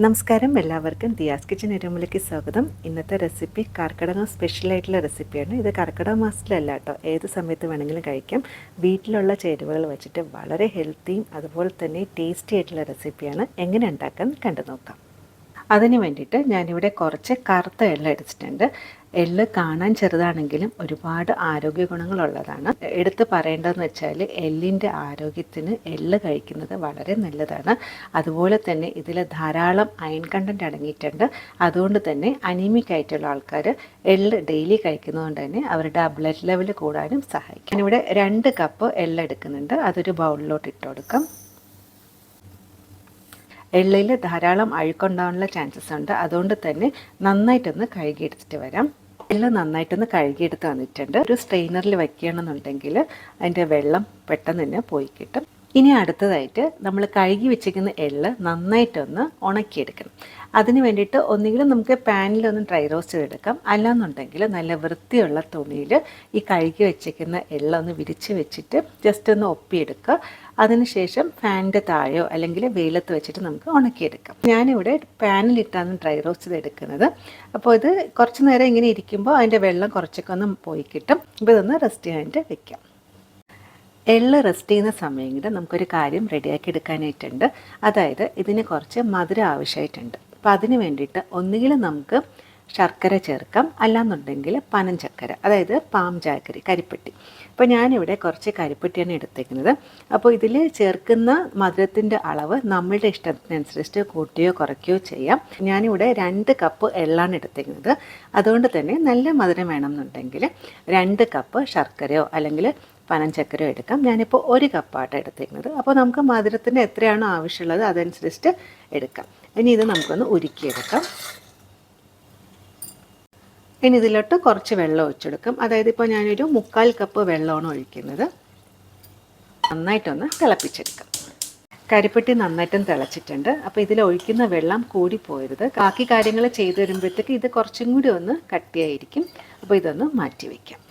നമസ്കാരം എല്ലാവർക്കും ദിയാസ് കിച്ചൻ എരുമലയ്ക്ക് സ്വാഗതം. ഇന്നത്തെ റെസിപ്പി കർക്കിടകം സ്പെഷ്യലായിട്ടുള്ള റെസിപ്പിയാണ്. ഇത് കർക്കിടക മാസത്തിലല്ല കേട്ടോ. ഏത് സമയത്ത് വേണമെങ്കിലും കഴിക്കാം. വീട്ടിലുള്ള ചേരുവകൾ വെച്ചിട്ട് വളരെ ഹെൽത്തിയും അതുപോലെ തന്നെ ടേസ്റ്റി ആയിട്ടുള്ള റെസിപ്പിയാണ് എങ്ങനെ ഉണ്ടാക്കാൻ കണ്ടു നോക്കാം അതിന് വേണ്ടിയിട്ട് ഞാനിവിടെ കുറച്ച് കറുത്ത എള്ള എടുത്തിട്ടുണ്ട്. എള്ള് കാണാൻ ചെറുതാണെങ്കിലും ഒരുപാട് ആരോഗ്യ ഗുണങ്ങളുള്ളതാണ്. എടുത്ത് പറയേണ്ടതെന്ന് വെച്ചാൽ എല്ലിന്റെ ആരോഗ്യത്തിന് എള്ള് കഴിക്കുന്നത് വളരെ നല്ലതാണ്. അതുപോലെ തന്നെ ഇതിൽ ധാരാളം അയൺ കണ്ടന്റ് അടങ്ങിയിട്ടുണ്ട്. അതുകൊണ്ട് തന്നെ അനീമിക് ആയിട്ടുള്ള ആൾക്കാർ എള്ള് ഡെയിലി കഴിക്കുന്നതുകൊണ്ട് തന്നെ അവരുടെ ബ്ലഡ് ലെവൽ കൂടാനും സഹായിക്കും. ഇവിടെ രണ്ട് കപ്പ് എള്ള് എടുക്കുന്നുണ്ട്. അതൊരു ബൗളിലോട്ട് ഇട്ട് കൊടുക്കാം. എള്ളയിൽ ധാരാളം അഴുക്കുണ്ടാകാനുള്ള ചാൻസസ് ഉണ്ട്. അതുകൊണ്ട് തന്നെ നന്നായിട്ടൊന്ന് കഴുകിയെടുത്തിട്ട് വരാം. എള്ള നന്നായിട്ടൊന്ന് കഴുകിയെടുത്ത് വന്നിട്ടുണ്ട്. ഒരു സ്ട്രെയിനറിൽ വയ്ക്കുകയാണെന്നുണ്ടെങ്കിൽ അതിന്റെ വെള്ളം പെട്ടെന്ന് തന്നെ പോയി കിട്ടും. ഇനി അടുത്തതായിട്ട് നമ്മൾ കഴുകി വെച്ചിരിക്കുന്ന എള്ള് നന്നായിട്ടൊന്ന് ഉണക്കിയെടുക്കണം. അതിന് വേണ്ടിയിട്ട് ഒന്നുകിലും നമുക്ക് പാനിലൊന്ന് ഡ്രൈ റോസ്റ്റ് ചെയ്തെടുക്കാം. അല്ലാന്നുണ്ടെങ്കിൽ നല്ല വൃത്തിയുള്ള തുണിയിൽ ഈ കഴുകി വെച്ചിരിക്കുന്ന എള്ള ഒന്ന് വിരിച്ച് വെച്ചിട്ട് ജസ്റ്റ് ഒന്ന് ഒപ്പിയെടുക്കുക. അതിനുശേഷം ഫാനിന്റെ താഴെയോ അല്ലെങ്കിൽ വെയിലത്ത് വെച്ചിട്ട് നമുക്ക് ഉണക്കിയെടുക്കാം. ഞാനിവിടെ പാനിലിട്ടാണ് ഡ്രൈ റോസ്റ്റ് ചെയ്തെടുക്കുന്നത്. അപ്പോൾ ഇത് കുറച്ച് നേരം ഇങ്ങനെ ഇരിക്കുമ്പോൾ അതിന്റെ വെള്ളം കുറച്ചൊക്കെ ഒന്ന് പോയി കിട്ടും. അപ്പോൾ ഇതൊന്ന് റെസ്റ്റ് ചെയ്യാനായിട്ട് വെക്കാം. എള്ള് റെസ്റ്റ് ചെയ്യുന്ന സമയങ്ങളിൽ നമുക്കൊരു കാര്യം റെഡിയാക്കി എടുക്കാനായിട്ടുണ്ട്. അതായത് ഇതിന് കുറച്ച് മധുരം ആവശ്യമായിട്ടുണ്ട്. അപ്പോൾ അതിന് വേണ്ടിയിട്ട് ഒന്നുകിൽ നമുക്ക് ശർക്കര ചേർക്കാം. അല്ലാന്നുണ്ടെങ്കിൽ പനഞ്ചക്കര ചക്കര അതായത് പാം ചാക്കരി കരിപ്പെട്ടി. അപ്പോൾ ഞാനിവിടെ കുറച്ച് കരിപ്പെട്ടിയാണ് എടുത്തേക്കുന്നത്. അപ്പോൾ ഇതിൽ ചേർക്കുന്ന മധുരത്തിന്റെ അളവ് നമ്മളുടെ ഇഷ്ടത്തിനനുസരിച്ച് കൂട്ടുകയോ കുറയ്ക്കുകയോ ചെയ്യാം. ഞാനിവിടെ രണ്ട് കപ്പ് എള്ളാണ് എടുത്തേക്കുന്നത്. അതുകൊണ്ട് തന്നെ നല്ല മധുരം വേണമെന്നുണ്ടെങ്കിൽ രണ്ട് കപ്പ് ശർക്കരയോ അല്ലെങ്കിൽ പനഞ്ചക്കരയോ എടുക്കാം. ഞാനിപ്പോൾ ഒരു കപ്പായിട്ട് എടുത്തേക്കുന്നത് അപ്പോൾ നമുക്ക് മധുരത്തിന് എത്രയാണോ ആവശ്യമുള്ളത് അതനുസരിച്ചിട്ട് എടുക്കാം. ഇനി ഇത് നമുക്കൊന്ന് ഉരുക്കിയെടുക്കാം. ഇനി ഇതിലോട്ട് കുറച്ച് വെള്ളം ഒഴിച്ചെടുക്കും. അതായത് ഇപ്പോൾ ഞാനൊരു മുക്കാൽ കപ്പ് വെള്ളമാണ് ഒഴിക്കുന്നത്. നന്നായിട്ടൊന്ന് തിളപ്പിച്ചെടുക്കാം. കരിപ്പെട്ടി നന്നായിട്ടും തിളച്ചിട്ടുണ്ട്. അപ്പോൾ ഇതിൽ ഒഴിക്കുന്ന വെള്ളം കൂടി പോയരുത് ബാക്കി കാര്യങ്ങൾ ചെയ്തു വരുമ്പോഴത്തേക്ക് ഇത് കുറച്ചും കൂടി ഒന്ന് കട്ടിയായിരിക്കും. അപ്പോൾ ഇതൊന്ന് മാറ്റി വയ്ക്കാം.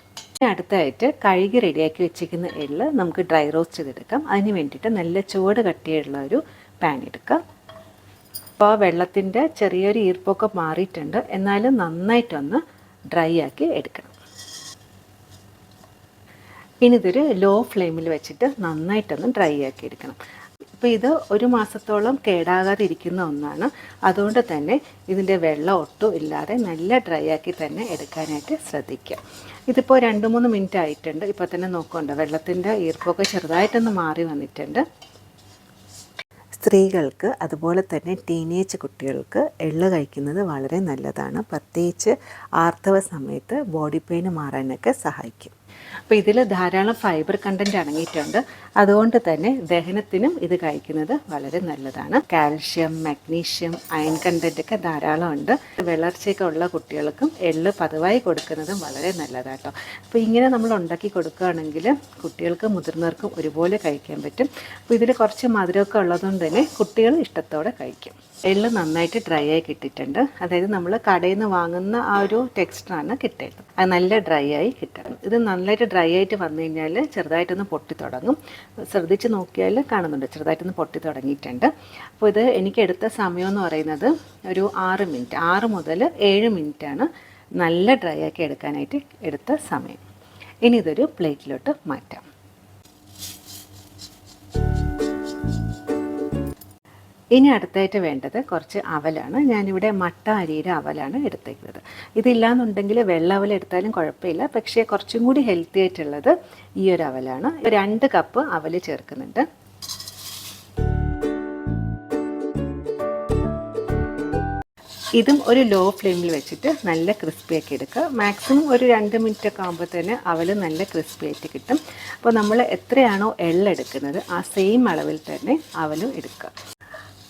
അടുത്തായിട്ട് കഴുകി റെഡിയാക്കി വെച്ചിരിക്കുന്ന എള്ള് നമുക്ക് ഡ്രൈ റോസ്റ്റ് ചെയ്തെടുക്കാം. അതിന് വേണ്ടിയിട്ട് നല്ല ചുവട് കട്ടിയുള്ള ഒരു പാൻ എടുക്കാം. അപ്പോൾ വെള്ളത്തിന്റെ ചെറിയൊരു ഈർപ്പൊക്കെ മാറിയിട്ടുണ്ട്. എന്നാലും നന്നായിട്ടൊന്ന് ഡ്രൈ ആക്കി എടുക്കണം. ഇനി ഇതൊരു ലോ ഫ്ലെയിമിൽ വെച്ചിട്ട് നന്നായിട്ടൊന്ന് ഡ്രൈ ആക്കി എടുക്കണം. അപ്പോൾ ഇത് ഒരു മാസത്തോളം കേടാകാതെ ഇരിക്കുന്ന ഒന്നാണ്. അതുകൊണ്ട് തന്നെ ഇതിന്റെ വെള്ളം ഒട്ടും ഇല്ലാതെ നല്ല ഡ്രൈ ആക്കി തന്നെ എടുക്കാനായിട്ട് ശ്രദ്ധിക്കുക. ഇതിപ്പോൾ രണ്ട് മൂന്ന് മിനിറ്റ് ആയിട്ടുണ്ട്. ഇപ്പോൾ തന്നെ നോക്കുന്നുണ്ട് വെള്ളത്തിന്റെ ഈർപ്പൊക്കെ ചെറുതായിട്ടൊന്ന് മാറി വന്നിട്ടുണ്ട്. സ്ത്രീകൾക്ക് അതുപോലെ തന്നെ ടീനേജ് കുട്ടികൾക്ക് എള്ള് കഴിക്കുന്നത് വളരെ നല്ലതാണ്. പ്രത്യേകിച്ച് ആർത്തവ സമയത്ത് ബോഡി പെയിൻ മാറാനൊക്കെ സഹായിക്കും. അപ്പോൾ ഇതിൽ ധാരാളം ഫൈബർ കണ്ടന്റ് അടങ്ങിയിട്ടുണ്ട്. അതുകൊണ്ട് തന്നെ ദഹനത്തിനും ഇത് കഴിക്കുന്നത് വളരെ നല്ലതാണ്. കാൽഷ്യം മഗ്നീഷ്യം അയൺ കണ്ടന്റ് ഒക്കെ ധാരാളം ഉണ്ട്. വിളർച്ചയൊക്കെ ഉള്ള കുട്ടികൾക്കും എള്ള് പതിവായി കൊടുക്കുന്നതും വളരെ നല്ലതാട്ടോ അപ്പോൾ ഇങ്ങനെ നമ്മൾ ഉണ്ടാക്കി കൊടുക്കുകയാണെങ്കിൽ കുട്ടികൾക്കും മുതിർന്നവർക്കും ഒരുപോലെ കഴിക്കാൻ പറ്റും. അപ്പോൾ ഇതിൽ കുറച്ച് മധുരമൊക്കെ ഉള്ളതുകൊണ്ട് തന്നെ കുട്ടികൾ ഇഷ്ടത്തോടെ കഴിക്കും. എള്ള് നന്നായിട്ട് ഡ്രൈ ആയി കിട്ടിയിട്ടുണ്ട്. അതായത് നമ്മൾ കടയിൽ നിന്ന് വാങ്ങുന്ന ആ ഒരു ടെക്സ്റ്ററാണ് കിട്ടേണ്ടത്. അത് നല്ല ഡ്രൈ ആയി കിട്ടണം. ഇത് നന്നായിട്ട് ഡ്രൈ ആയിട്ട് വന്നു കഴിഞ്ഞാൽ ചെറുതായിട്ടൊന്ന് പൊട്ടി തുടങ്ങും. ശ്രദ്ധിച്ച് നോക്കിയാൽ കാണുന്നുണ്ട്. ചെറുതായിട്ടൊന്ന് പൊട്ടി തുടങ്ങിയിട്ടുണ്ട്. അപ്പോൾ ഇത് എനിക്ക് എടുത്ത സമയം എന്ന് പറയുന്നത് ഒരു ആറ് മിനിറ്റ് ആറ് മുതൽ ഏഴ് മിനിറ്റാണ് നല്ല ഡ്രൈ ആക്കി എടുക്കാനായിട്ട് എടുത്ത സമയം. ഇനി ഇതൊരു പ്ലേറ്റിലോട്ട് മാറ്റാം. ഇനി അടുത്തായിട്ട് വേണ്ടത് കുറച്ച് അവലാണ്. ഞാനിവിടെ മട്ട അരിയുടെ അവലാണ് എടുത്തേക്കുന്നത്. ഇതില്ലാന്നുണ്ടെങ്കിൽ വെള്ള അവൽ എടുത്താലും കുഴപ്പമില്ല. പക്ഷേ കുറച്ചും കൂടി ഹെൽത്തി ആയിട്ടുള്ളത് ഈ ഒരു അവലാണ്. രണ്ട് കപ്പ് അവൽ ചേർക്കുന്നുണ്ട്. ഇതും ഒരു ലോ ഫ്ലെയിമിൽ വെച്ചിട്ട് നല്ല ക്രിസ്പി ആക്കി എടുക്കുക. മാക്സിമം ഒരു രണ്ട് മിനിറ്റ് ഒക്കെ ആകുമ്പോൾ തന്നെ അവൽ നല്ല ക്രിസ്പി ആയിട്ട് കിട്ടും. അപ്പോൾ നമ്മൾ എത്രയാണോ എള്ളെടുക്കുന്നത് ആ സെയിം അളവിൽ തന്നെ അവലും എടുക്കുക.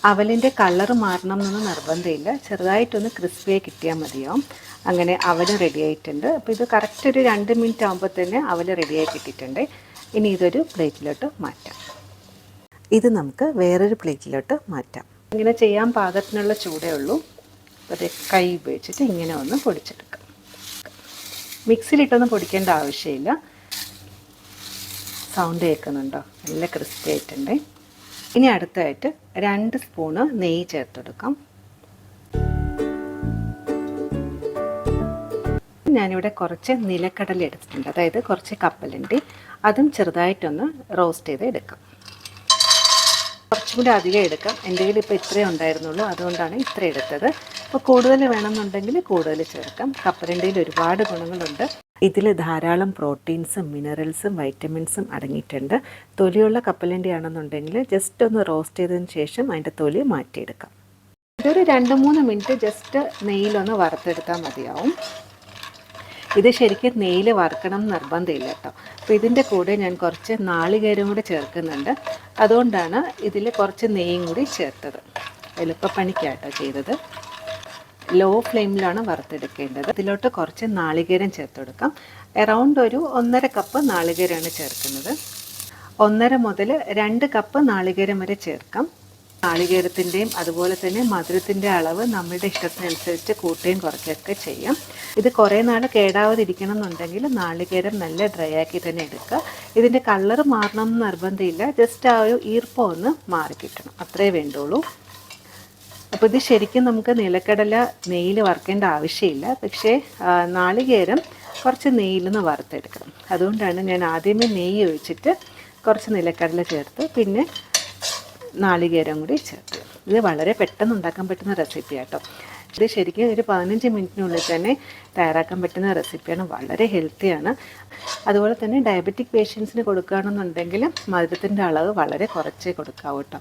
അവലിന്റെ കളർ മാറണം എന്നൊന്നും നിർബന്ധമില്ല. ചെറുതായിട്ടൊന്ന് ക്രിസ്പിയായി കിട്ടിയാൽ മതിയാവും. അങ്ങനെ അവൽ റെഡി ആയിട്ടുണ്ട്. അപ്പോൾ ഇത് കറക്റ്റ് ഒരു രണ്ട് മിനിറ്റ് ആകുമ്പോൾ തന്നെ അവൽ റെഡിയായി കിട്ടിയിട്ടുണ്ട്. ഇനി ഇതൊരു പ്ലേറ്റിലോട്ട് മാറ്റാം. ഇത് നമുക്ക് വേറൊരു പ്ലേറ്റിലോട്ട് മാറ്റാം. ഇങ്ങനെ ചെയ്യാൻ പാകത്തിനുള്ള ചൂടേ ഉള്ളൂ. അത് കൈ ഉപയോഗിച്ചിട്ട് ഇങ്ങനെ ഒന്ന് പൊടിച്ചെടുക്കാം. മിക്സിയിലിട്ടൊന്നും പൊടിക്കേണ്ട ആവശ്യമില്ല. സൗണ്ട് കേൾക്കുന്നുണ്ടോ? നല്ല ക്രിസ്പി ആയിട്ടുണ്ടേ. ഇനി അടുത്തായിട്ട് രണ്ട് സ്പൂണ് നെയ്യ് ചേർത്തെടുക്കാം. ഞാനിവിടെ കുറച്ച് നിലക്കടല എടുത്തിട്ടുണ്ട്. അതായത് കുറച്ച് കപ്പലുണ്ട്. അതും ചെറുതായിട്ടൊന്ന് റോസ്റ്റ് ചെയ്ത് എടുക്കാം. കുറച്ചും കൂടി അധികം എടുക്കാം. എന്റെ കയ്യിൽ ഇപ്പോൾ ഇത്രയേ ഉണ്ടായിരുന്നുള്ളൂ. അതുകൊണ്ടാണ് ഇത്ര എടുത്തത്. അപ്പോൾ കൂടുതൽ വേണമെന്നുണ്ടെങ്കിൽ കൂടുതൽ ചേർക്കാം. കപ്പലിന്റെ ഒരുപാട് ഗുണങ്ങളുണ്ട്. ഇതിൽ ധാരാളം പ്രോട്ടീൻസും മിനറൽസും വൈറ്റമിൻസും അടങ്ങിയിട്ടുണ്ട്. തൊലിയുള്ള കപ്പലണ്ടി ആണെന്നുണ്ടെങ്കിൽ ജസ്റ്റ് ഒന്ന് റോസ്റ്റ് ചെയ്തതിന് ശേഷം അതിന്റെ തൊലി മാറ്റിയെടുക്കാം. ഇതൊരു രണ്ട് മൂന്ന് മിനിറ്റ് ജസ്റ്റ് നെയ്യിലൊന്ന് വറുത്തെടുത്താൽ മതിയാവും. ഇത് ശരിക്കും നെയ്യിൽ വറുക്കണം നിർബന്ധമില്ല കേട്ടോ. അപ്പോൾ ഇതിന്റെ കൂടെ ഞാൻ കുറച്ച് നാളികേരം കൂടി ചേർക്കുന്നുണ്ട്. അതുകൊണ്ടാണ് ഇതിൽ കുറച്ച് നെയ്യും കൂടി ചേർത്തത്. എളുപ്പപ്പണിക്കാട്ടോ ചെയ്തത്. ലോ ഫ്ലെയിമിലാണ് വറുത്തെടുക്കേണ്ടത്. ഇതിലോട്ട് കുറച്ച് നാളികേരം ചേർത്ത് കൊടുക്കാം എറൗണ്ട് ഒരു ഒന്നര കപ്പ് നാളികേരമാണ് ചേർക്കുന്നത്. ഒന്നര മുതൽ രണ്ട് കപ്പ് നാളികേരം വരെ ചേർക്കാം. നാളികേരത്തിന്റെയും അതുപോലെ തന്നെ മധുരത്തിന്റെ അളവ് നമ്മുടെ ഇഷ്ടത്തിനനുസരിച്ച് കൂട്ടുകയും കുറയ്ക്കുകയൊക്കെ ചെയ്യാം. ഇത് കുറേ നാൾ കേടാവാതിരിക്കണം എന്നുണ്ടെങ്കിൽ നാളികേരം നല്ല ഡ്രൈ ആക്കി തന്നെ എടുക്കുക. ഇതിന്റെ കളർ മാറണം എന്ന് നിർബന്ധമില്ല. ജസ്റ്റ് ആ ഒരു ഈർപ്പം ഒന്ന് മാറിക്കിട്ടണം. അത്രേ വേണ്ടുള്ളൂ. അപ്പോൾ ഇത് ശരിക്കും നമുക്ക് നിലക്കടല നെയ്യിൽ വറുക്കേണ്ട ആവശ്യമില്ല. പക്ഷേ നാളികേരം കുറച്ച് നെയ്യിൽ നിന്ന് വറുത്തെടുക്കണം. അതുകൊണ്ടാണ് ഞാൻ ആദ്യമേ നെയ്യ് ഒഴിച്ചിട്ട് കുറച്ച് നിലക്കടല ചേർത്ത് പിന്നെ നാളികേരം കൂടി ചേർത്ത്. ഇത് വളരെ പെട്ടെന്ന് ഉണ്ടാക്കാൻ പറ്റുന്ന റെസിപ്പി ആട്ടോ. ഇത് ശരിക്കും ഒരു പതിനഞ്ച് മിനിറ്റിനുള്ളിൽ തന്നെ തയ്യാറാക്കാൻ പറ്റുന്ന റെസിപ്പിയാണ്. വളരെ ഹെൽത്തിയാണ് അതുപോലെ തന്നെ ഡയബറ്റിക് പേഷ്യൻസിന് കൊടുക്കുകയാണെന്നുണ്ടെങ്കിൽ മധുരത്തിന്റെ അളവ് വളരെ കുറച്ചേ കൊടുക്കാവൂ കേട്ടോ.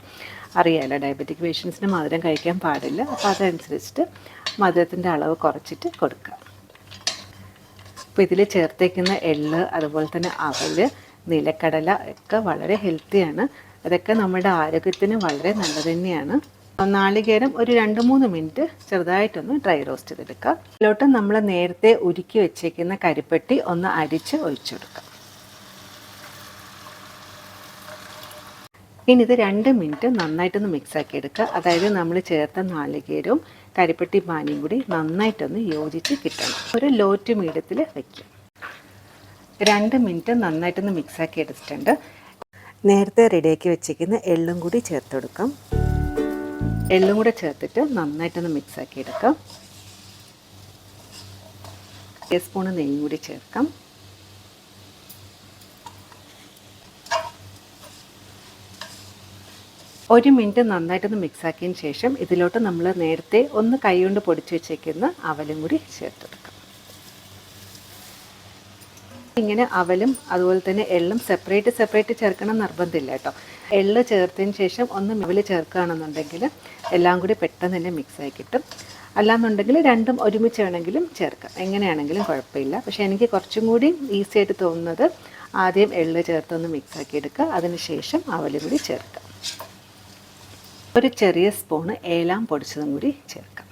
അറിയാമല്ലോ ഡയബറ്റിക് പേഷ്യൻസിന് മധുരം കഴിക്കാൻ പാടില്ല. അപ്പോൾ അതനുസരിച്ചിട്ട് മധുരത്തിന്റെ അളവ് കുറച്ചിട്ട് കൊടുക്കുക അപ്പോൾ ഇതിൽ ചേർത്തേക്കുന്ന എള്ള് അതുപോലെ തന്നെ അവൽ നിലക്കടല ഒക്കെ വളരെ ഹെൽത്തിയാണ് അതൊക്കെ നമ്മുടെ ആരോഗ്യത്തിന് വളരെ നല്ലത് തന്നെയാണ്. നാളികേരം ഒരു രണ്ട് മൂന്ന് മിനിറ്റ് ചെറുതായിട്ടൊന്ന് ഡ്രൈ റോസ്റ്റ് ചെയ്തെടുക്കുക ഇതിലോട്ട് നമ്മൾ നേരത്തെ ഉരുക്കി വെച്ചേക്കുന്ന കരിപ്പെട്ടി ഒന്ന് അരിച്ച് ഒഴിച്ചെടുക്കാം ഇനി ഇത് രണ്ട് മിനിറ്റ് നന്നായിട്ടൊന്ന് മിക്സാക്കി എടുക്കുക. അതായത് നമ്മൾ ചേർത്ത നാളികേരവും കരിപ്പെട്ടി പാനിയും കൂടി നന്നായിട്ടൊന്ന് യോജിച്ച് കിട്ടണം. ഒരു ലോ ടു മീഡിയത്തിൽ വയ്ക്കുക രണ്ട് മിനിറ്റ് നന്നായിട്ടൊന്ന് മിക്സാക്കി എടുത്തിട്ടുണ്ട്. നേരത്തെ റെഡിയാക്കി വെച്ചിരിക്കുന്ന എള്ളും കൂടി ചേർത്ത് കൊടുക്കാം. എള്ളും കൂടെ ചേർത്തിട്ട് നന്നായിട്ടൊന്ന് മിക്സാക്കി എടുക്കാം. ടീസ്പൂണ് നെയ്യും കൂടി ചേർക്കാം. ഒരു മിനിറ്റ് നന്നായിട്ടൊന്ന് മിക്സാക്കിയതിന് ശേഷം ഇതിലോട്ട് നമ്മൾ നേരത്തെ ഒന്ന് കൈകൊണ്ട് പൊടിച്ച് വെച്ചേക്കുന്ന അവലും കൂടി ചേർത്തെടുക്കാം. ഇങ്ങനെ അവലും അതുപോലെ തന്നെ എള്ളും സെപ്പറേറ്റ് സെപ്പറേറ്റ് ചേർക്കണം നിർബന്ധമില്ല കേട്ടോ. എള്ള് ചേർത്തതിന് ശേഷം ഒന്ന് മിവൽ ചേർക്കുകയാണെന്നുണ്ടെങ്കിൽ എല്ലാം കൂടി പെട്ടെന്ന് തന്നെ മിക്സായി കിട്ടും. അല്ലാന്നുണ്ടെങ്കിൽ രണ്ടും ഒരുമിച്ച് വേണമെങ്കിലും ചേർക്കാം. എങ്ങനെയാണെങ്കിലും കുഴപ്പമില്ല. പക്ഷേ എനിക്ക് കുറച്ചും കൂടി ഈസി ആയിട്ട് തോന്നുന്നത് ആദ്യം എള്ള് ചേർത്തൊന്ന് മിക്സാക്കി എടുക്കുക. അതിനുശേഷം അവൽ കൂടി ചേർക്കാം. ഒരു ചെറിയ സ്പൂണ് ഏലാം പൊടിച്ചതും കൂടി ചേർക്കാം.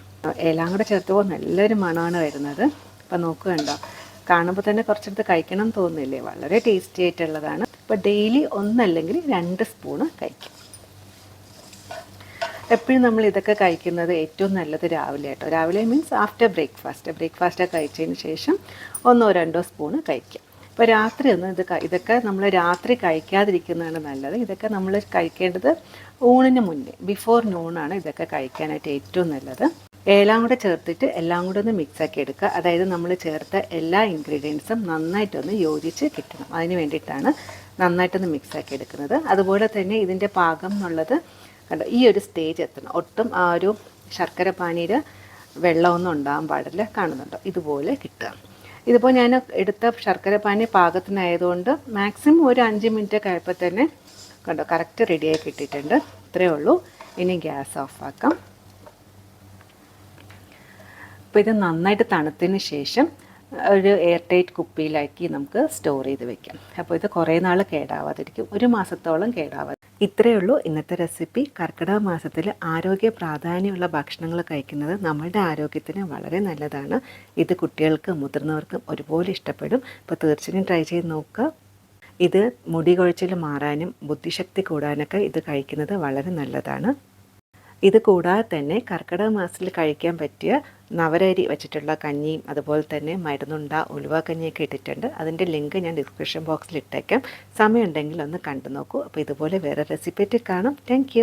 ഏലാം കൂടെ ചേർത്തപ്പോൾ നല്ലൊരു മണമാണ് വരുന്നത്. അപ്പം നോക്കുകയുണ്ടോ? കാണുമ്പോൾ തന്നെ കുറച്ചെടുത്ത് കഴിക്കണം തോന്നുന്നില്ലേ? വളരെ ടേസ്റ്റി ആയിട്ടുള്ളതാണ്. അപ്പോൾ ഡെയിലി ഒന്നല്ലെങ്കിൽ രണ്ട് സ്പൂണ് കഴിക്കും. എപ്പോഴും നമ്മൾ ഇതൊക്കെ കഴിക്കുന്നത് ഏറ്റവും നല്ലത് രാവിലെ ആയിട്ടോ രാവിലെ മീൻസ് ആഫ്റ്റർ ബ്രേക്ക്ഫാസ്റ്റ് ബ്രേക്ക്ഫാസ്റ്റ് കഴിച്ചതിന് ശേഷം ഒന്നോ രണ്ടോ സ്പൂണ് കഴിക്കാം. ഇപ്പോൾ രാത്രി ഒന്നും ഇത് ഇതൊക്കെ നമ്മൾ രാത്രി കഴിക്കാതിരിക്കുന്നതാണ് നല്ലത്. ഇതൊക്കെ നമ്മൾ കഴിക്കേണ്ടത് ഊണിന് മുന്നേ ബിഫോർ നൂണാണ് ഇതൊക്കെ കഴിക്കാനായിട്ട് ഏറ്റവും നല്ലത്. എല്ലാം കൂടെ ചേർത്തിട്ട് എല്ലാം കൂടെ ഒന്ന് മിക്സാക്കി എടുക്കുക. അതായത് നമ്മൾ ചേർത്ത എല്ലാ ഇൻഗ്രീഡിയൻസും നന്നായിട്ടൊന്ന് യോജിച്ച് കിട്ടണം. അതിന് വേണ്ടിയിട്ടാണ് നന്നായിട്ടൊന്ന് മിക്സാക്കി എടുക്കുന്നത്. അതുപോലെ തന്നെ ഇതിന്റെ പാകം എന്നുള്ളത് കണ്ടോ ഈ ഒരു സ്റ്റേജ് എത്തണം. ഒട്ടും ആ ഒരു ശർക്കര പാനീര് വെള്ളമൊന്നും ഉണ്ടാകാൻ പാടില്ല. കാണുന്നുണ്ടോ? ഇതുപോലെ കിട്ടുക. ഇതിപ്പോൾ ഞാൻ എടുത്ത ശർക്കര പാനി പാകത്തിനായതുകൊണ്ട് മാക്സിമം ഒരു അഞ്ച് മിനിറ്റ് കഴിയപ്പോൾ തന്നെ കണ്ടോ കറക്റ്റ് റെഡിയായി കിട്ടിയിട്ടുണ്ട്. ഇത്രയേ ഉള്ളൂ. ഇനി ഗ്യാസ് ഓഫാക്കാം അപ്പോൾ ഇത് നന്നായിട്ട് തണുത്തതിന് ശേഷം ഒരു എയർ ടൈറ്റ് കുപ്പിയിലാക്കി നമുക്ക് സ്റ്റോർ ചെയ്ത് വെക്കാം. അപ്പോൾ ഇത് കുറേ നാൾ കേടാവാതിരിക്കും. ഒരു മാസത്തോളം കേടാവാതെ ഇത്രയേ ഉള്ളൂ. ഇന്നത്തെ റെസിപ്പി കർക്കിടക മാസത്തിൽ ആരോഗ്യ പ്രാധാന്യമുള്ള ഭക്ഷണങ്ങൾ കഴിക്കുന്നത് നമ്മളുടെ ആരോഗ്യത്തിന് വളരെ നല്ലതാണ്. ഇത് കുട്ടികൾക്കും മുതിർന്നവർക്കും ഒരുപോലെ ഇഷ്ടപ്പെടും. അപ്പോൾ തീർച്ചയായും ട്രൈ ചെയ്ത് നോക്കുക. ഇത് മുടി കൊഴിച്ചിൽ മാറാനും ബുദ്ധിശക്തി കൂടാനൊക്കെ ഇത് കഴിക്കുന്നത് വളരെ നല്ലതാണ്. ഇത് കൂടാതെ തന്നെ കർക്കിടക മാസത്തിൽ കഴിക്കാൻ പറ്റിയ നവരരി വെച്ചിട്ടുള്ള കഞ്ഞിയും അതുപോലെ തന്നെ മരുന്നുണ്ട ഉലുവ കഞ്ഞിയൊക്കെ ഇട്ടിട്ടുണ്ട്. അതിന്റെ ലിങ്ക് ഞാൻ ഡിസ്ക്രിപ്ഷൻ ബോക്സിൽ ഇട്ടേക്കാം. സമയമുണ്ടെങ്കിൽ ഒന്ന് കണ്ടു നോക്കൂ. അപ്പോൾ ഇതുപോലെ വേറെ റെസിപ്പി കാണാം. താങ്ക്